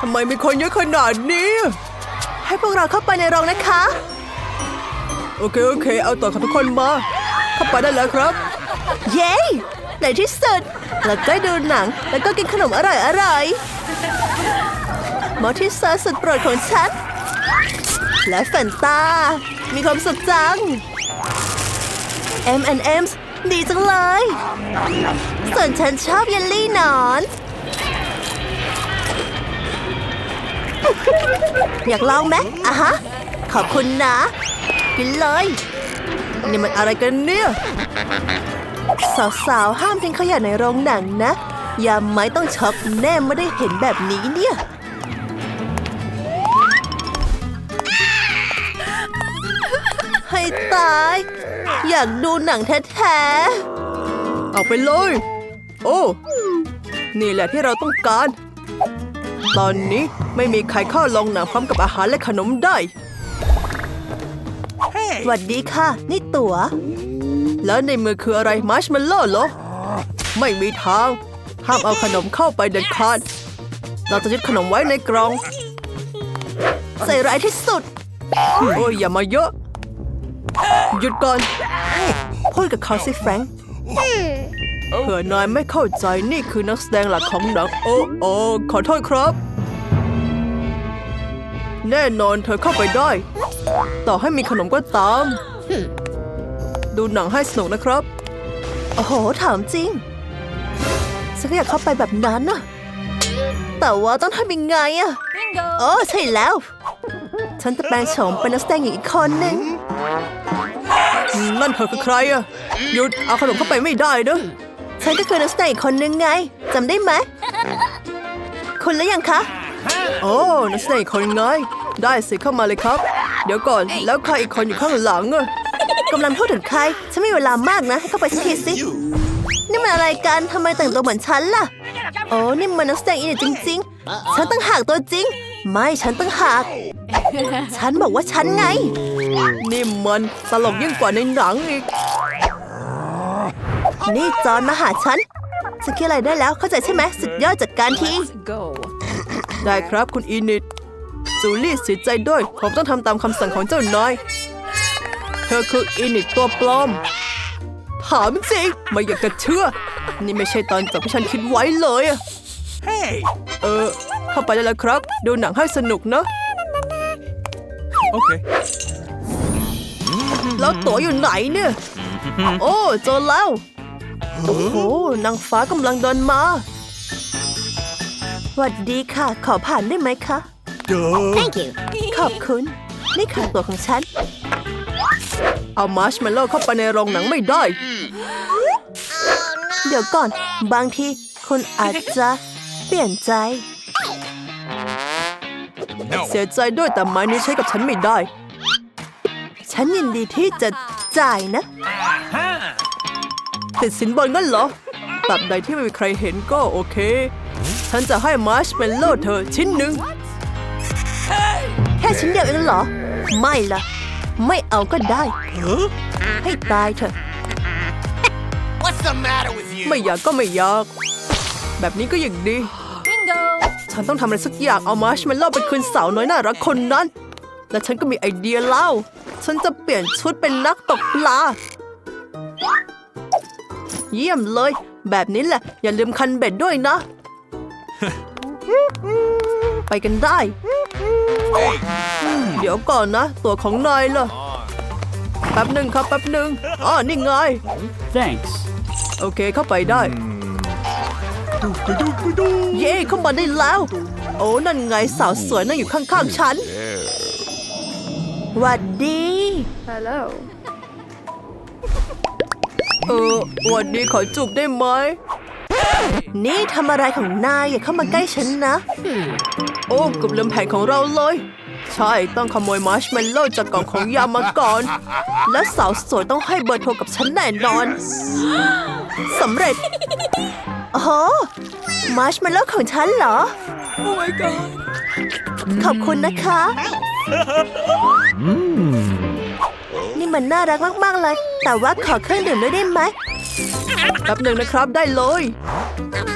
ทำไมมีคนเยอะขนาดนี้ ให้พวกเราเข้าไปในโรงนะคะ โอเค โอเค เอาต่อของทุกคนมา เข้าไปได้แล้วครับ เย้ในที่สุดเราก็ดูหนังแล้วก็กินขนมอร่อยอร่อยมอที่เซอร์สุดโปรดของฉัน และแฟนตา มีความสุขจัง M&M ดีจังเลย ส่วนฉันชอบเยลลี่หนอน อยากลองไหมอะฮะ ขอบคุณนะ กินเลย นี่มันอะไรกันเนี่ย สาวๆ ห้ามทิ้งขยะในโรงหนังนะ ยามไม้ต้องช็อกแน่ไม่ได้เห็นแบบนี้เนี่ยให้ตาย อยากดูหนังแท้ๆออกไปเลย โอ้ นี่แหละที่เราต้องการ ตอนนี้ไม่มีใครเข้าลงหนังพร้อมกับอาหารและขนมได้ๆหวัดดีค่ะ นี่ตั๋ว แล้วในมือคืออะไรมาร์ชเมลโล่เหรอ ไม่มีทาง ห้ามเอาขนมเข้าไปเด็ดขาด เราจะยึดขนมไว้ในกล่อง ใส่ร้ายที่สุด โอ้ยอย่ามาเยอะ หยุดก่อน พูดกับเขาสิแฟรงค์ เผื่อนายไม่เข้าใจนี่คือนักแสดงหลักของหนังโอ้โอ้ขอโทษครับ แน่นอนเธอเข้าไปได้ ต่อให้มีขนมก็ตาม ดูหนังให้สนุกนะครับ โอ้โห ถามจริงฉันก็อยากเข้าไปแบบนั้นน่ะแต่ว่าต้องทำยังไงอะโอ้ใช่แล้ว ฉันจะแปลงโฉมเป็นนักแสดงหญิงอีกคนหนึ่งนั่นเธอคือใครอะหยุดเอาขนมเข้าไปไม่ได้เนอะ ฉันก็คือนักแสดงอีกคนนึงไงจำได้ไหม คุณแล้วยังคะ โอ้นักแสดงอีกคนไง ได้สิเข้ามาเลยครับ เดี๋ยวก่อนแล้วใครอีกคนอยู่ข้างหลังอะกำลังพูดถึงใคร ฉันไม่มีเวลามากนะ ให้เข้าไปสักทีสิ นี่มันอะไรกันทำไมแต่งตัวเหมือนฉันล่ะ โอ้นี่มันนักแสดงอีเนี่ยจริง ๆ ฉันตั้งหากตัวจริง ไม่ฉันตั้งหาก ฉันบอกว่าฉันไง นี่มันตลกยิ่งกว่าในหนังอีก นี่จอนมาหาฉันฉันคิดอะไรได้แล้วเข้าใจใช่ไหมสุดยอดจัดการที ได้ครับคุณอีนิดจูลี่เสียใจด้วย ผมต้องทำตามคำสั่งของเจ้านาย เธอคืออีนิดตัวปลอม ถามจริง ไม่อยากจะเชื่อ นี่ไม่ใช่ตอนจบที่ฉันคิดไว้เลยอะ Hey! เออ เข้าไปได้แล้วครับ ดูหนังให้สนุกนะ Okay. แล้วตั๋วอยู่ไหนเนี่ย โอ้เจอแล้ว โอ้โหนางฟ้ากำลังเดินมาสวัสดีค่ะ ขอผ่านได้ไหมคะ Duh. ขอบคุณ นี่ค่ะตัวของฉัน เอามาร์ชเมลโล่เข้าไปในโรงหนังไม่ได้ เดี๋ยวก่อน บางทีคุณอาจจะเปลี่ยนใจ No. เสียใจด้วยแต่ไม้นี้ใช้กับฉันไม่ได้ ฉันยินดีที่จะจ่ายนะ ติดสินบนงั้นเหรอตับใดที่ไม่มีใครเห็นก็โอเค ฉันจะให้มาร์ชเมลโล่เธอชิ้นหนึ่งแค่ชิ้นเดียวเองเหรอ ไม่ละ ไม่เอาก็ได้ Huh? ให้ตายเถอะ What's the matter with you? ไม่อยากก็ไม่อยาก แบบนี้ก็ยังดี ฉันต้องทำอะไรสักอย่างเอามาร์ชเมลโล่ไปคืนสาวน้อยน่ารักคนนั้น และฉันก็มีไอเดียเล่า ฉันจะเปลี่ยนชุดเป็นนักตกปลา เยี่ยมเลย แบบนี้แหละ อย่าลืมคันเบ็ดด้วยนะ ไปกันได้ Hey! เดี๋ยวก่อนนะ ตัวของนายล่ะแป๊บหนึ่งครับแป๊บหนึ่งอ๋อนี่ไง Thanks. โอเคเข้าไปได้ เย่เข้ามาได้แล้ว โอ้นั่นไงสาวสวยนั่งอยู่ข้างๆฉันหวัดดี เออหวันดีขอจูบได้ไหม นี่ทำอะไรของนายอย่าเข้ามาใกล้ฉันนะ โอ้เกับลืมแผนของเราเลย ใช่ต้องขโมยมาร์ชเมลโล่จากกล่องของยามมาก่อน และสาวสวยต้องให้เบอร์โทรกับฉันแน่นอนสำเร็จโอ้โหมาร์ชเมลโล่ของฉันเหรอ โอ้ my god ขอบคุณนะคะ นี่มันน่ารักมากๆเลย แต่ว่าขอเครื่องดื่มด้วยได้ไหมแป๊บหนึ่งนะครับได้เลย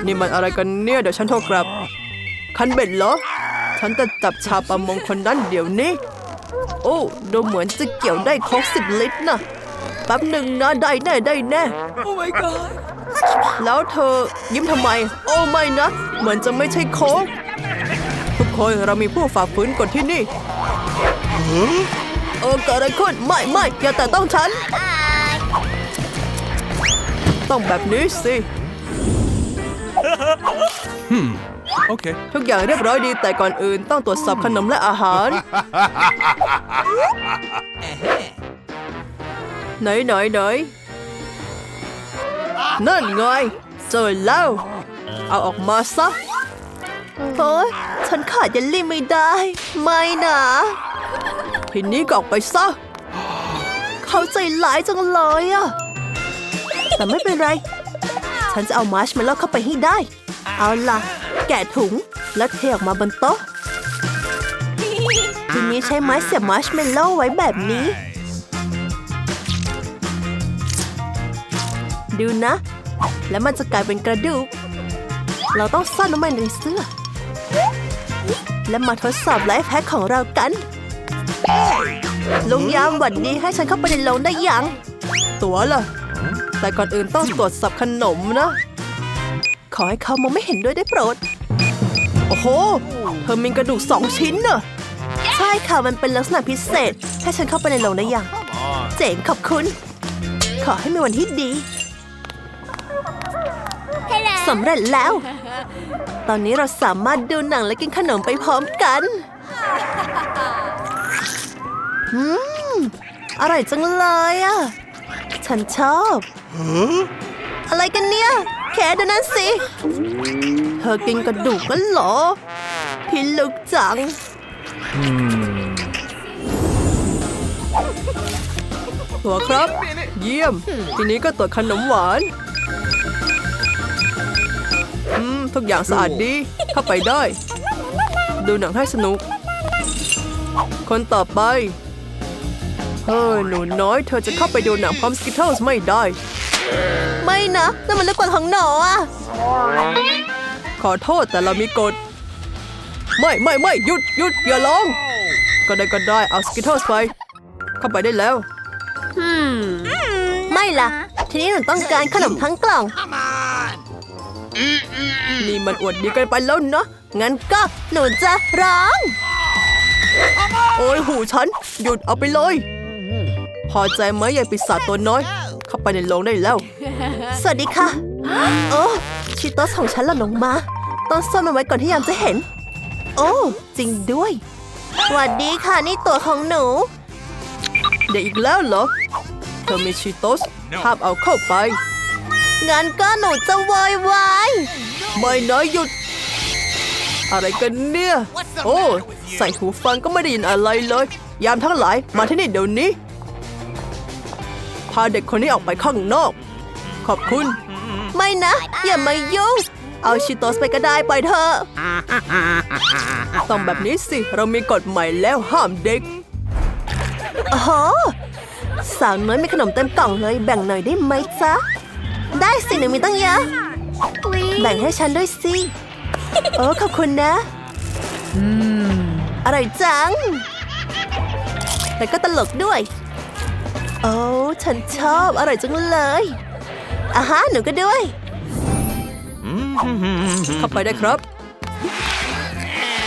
นี่มันอะไรกันเนี่ยเดี๋ยวฉันโทรกลับ คันเบ็ดเหรอ ฉันจะจับชาวประมงคนนั้นเดี๋ยวนี้ โอ้ดูเหมือนจะเกี่ยวได้ครบสิบลิตรนะแป๊บหนึ่งนะได้แน่ได้แน่ โอ้ my god แล้วเธอยิ้มทำไม โอ้ไม่นะ เหมือนจะไม่ใช่โค้กทุกคนเรามีผู้ฝ่าฝืนกฎที่นี่ เออเกิดอะไรขึ้นไม่ไม่อย่าแต่ต้องฉัน ต้องแบบนี้สิ Okay. ทุกอย่างเรียบร้อยดีแต่ก่อนอื่นต้องตรวจสอบขนมและอาหาร ไหนไหนไหนนั่นไงเจอแล้ว เอาออกมาซะ โอ้ยฉันขาดเยลลี่ไม่ได้ ไม่นะ ทีนี้ก็ออกไปซะ เขาใจร้ายจังเลยอะแต่ไม่เป็นไร ฉันจะเอามาร์ชเมลโล่เข้าไปให้ได้ เอาล่ะ แกะถุงแล้วเทออกมาบนโต๊ะ ทีนี้ใช้ไม้เสียบมาร์ชเมลโล่ไว้แบบนี้ ดูนะ แล้วมันจะกลายเป็นกระดูก เราต้องซ่อนน้ำมันในเสื้อ และมาทดสอบไลฟ์แพ็คของเรากัน ลุงยามหวัดดีให้ฉันเข้าไปในโรงได้ยัง ตัวล่ะ แต่ก่อนอื่นต้องตรวจสอบขนมนะ ขอให้เขามองไม่เห็นด้วยได้โปรด โอ้โห เธอมีกระดูกสองชิ้นน่ะ ใช่ค่ะ มันเป็นลักษณะพิเศษ ให้ฉันเข้าไปในโรงได้ยัง เจ๋งขอบคุณ ขอให้มีวันที่ดีสำเร็จแล้ว ตอนนี้เราสามารถดูหนังและกินขนมไปพร้อมกัน อืม อร่อยจังเลยอะ ฉันชอบ อะไรกันเนี่ย แค่ดูนั่นสิ เธอกินกระดูกกันเหรอ พิลึกจังตัวครับ เยี่ยม ทีนี้ก็ตรวจขนมหวาน อืม ทุกอย่างสะอาดดี เข้าไปได้ ดูหนังให้สนุก คนต่อไป เฮ้ยหนูน้อยเธอจะเข้าไปดูหนังพร้อมสกิทเทิลส์ไม่ได้ ไม่นะนั่นมันเรื่องกฎของหนออะขอโทษแต่เรามีกฎ ไม่ไม่ไม่หยุดหยุดอย่าร้อง ก็ได้ก็ได้เอาสกิทเทิลส์ไป เข้าไปได้แล้วไม่ล่ะ ทีนี้หนูต้องการขนมทั้งกล่อง Come on. นี่มันอวดดีกันไปแล้วนะงั้นก็หนูจะร้อง โอ้ยหูฉัน หยุดเอาไปเลย พอใจไหมยายปีศาจตัวน้อย เข้าไปในโรงได้แล้ว สวัสดีค่ะ โอ้ชิโตสของฉันหล่นลงมา ต้องซ่อนมันไว้ก่อนที่ยามจะเห็น โอ้จริงด้วย สวัสดีค่ะนี่ตัวของหนู เด็กอีกแล้วเหรอ เธอมีชีโตสห้ามเอาเข้าไปงั้นก็หนูจะโวยวายไม่นะหยุด อะไรกันเนี่ย โอ้ ใส่หูฟังก็ไม่ได้ยินอะไรเลย ยามทั้งหลายมาที่นี่เดี๋ยวนี้ พาเด็กคนนี้ออกไปข้างนอก ขอบคุณ ไม่นะ อย่ามายุ่ง เอาชิโตสไปก็ได้ปล่อยเธอะต้องแบบนี้สิ เรามีกฎใหม่แล้วห้ามเด็กโอ้โหสาวน้อยมีขนมเต็มกล่องเลย แบ่งหน่อยได้ไหมจ๊ะ ได้สิหนูมีตั้งเยอะ แบ่งให้ฉันด้วยสิโอ้ขอบคุณนะอร่อยจัง แต่ก็ตลกด้วย โอ้ฉันชอบ อร่อยจังเลยอาฮะหนูก็ด้วยเข้าไปได้ครับ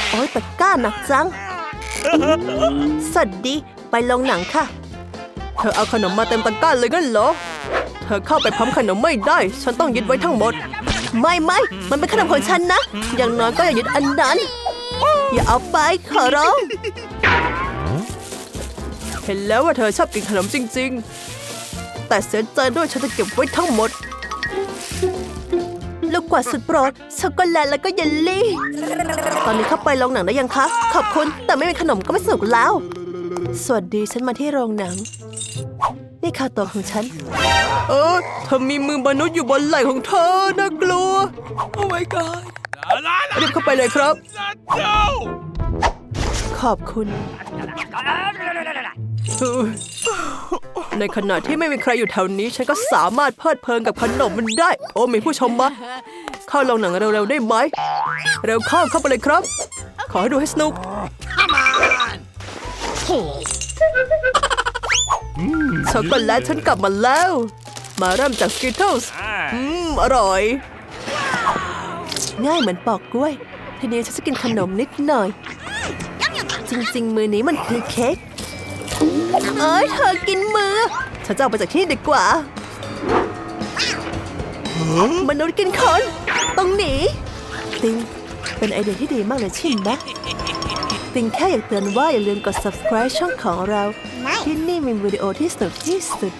โอ้ยตะกร้าหนักจัง สวัสดีไปลงหนังค่ะ เธอเอาขนมมาเต็มตะกร้าเลยงั้นเหรอ เธอเข้าไปพัมขนมไม่ได้ ฉันต้องยึดไว้ทั้งหมด ไม่ไม่มันเป็นขนมของฉันนะ อย่างน้อยก็อย่ายึดอันนั้น อย่าเอาไปขอร้อง เห็นแล้วว่าเธอชอบกินขนมจริง ๆ แต่เสียใจด้วยฉันจะเก็บไว้ทั้งหมด ลูกกวาดสุดโปรดช็อกโกแลตแล้วก็เยลลี่ ตอนนี้เข้าไปโรงหนังได้ยังคะ ขอบคุณ แต่ไม่มีขนมก็ไม่สนุกแล้ว สวัสดีฉันมาที่โรงหนัง นี่ค่ะตัวของฉัน เออเธอมีมือมนุษย์อยู่บนไหล่ของเธอน่ากลัว โอ้ my god รีบเข้าไปเลยครับ No. ขอบคุณเฮ้ย ในขณะที่ไม่มีใครอยู่แถวนี้ ฉันก็สามารถเพลิดเพลินกับขนมมันได้ โอ้มีผู้ชมมาเข้าโรงหนังเร็วๆได้ไหม เร็วเข้าเข้าไปเลยครับ ขอให้ดูให้สนุก Come on! ช็อกโกแลตฉันกลับมาแล้ว มาเริ่มจากสกิทเทิลส์อืม อร่อย ง่ายเหมือนปอกกล้วย ทีนี้ฉันจะกินขนมนิดหน่อย จริง ๆ มือนี้มันคือเค้ก เอ้ยเธอกินมือ ฉันจะเอาไปจากที่นี่ดีกว่า มนุษย์กินคนต้องหนี ติง เป็นไอเดียที่ดีมากเลยใช่ไหมติงแค่อยากเตือนว่าอย่าลืมกด subscribe ช่องของเรา ที่นี่มีวิดีโอที่สนุกที่สุด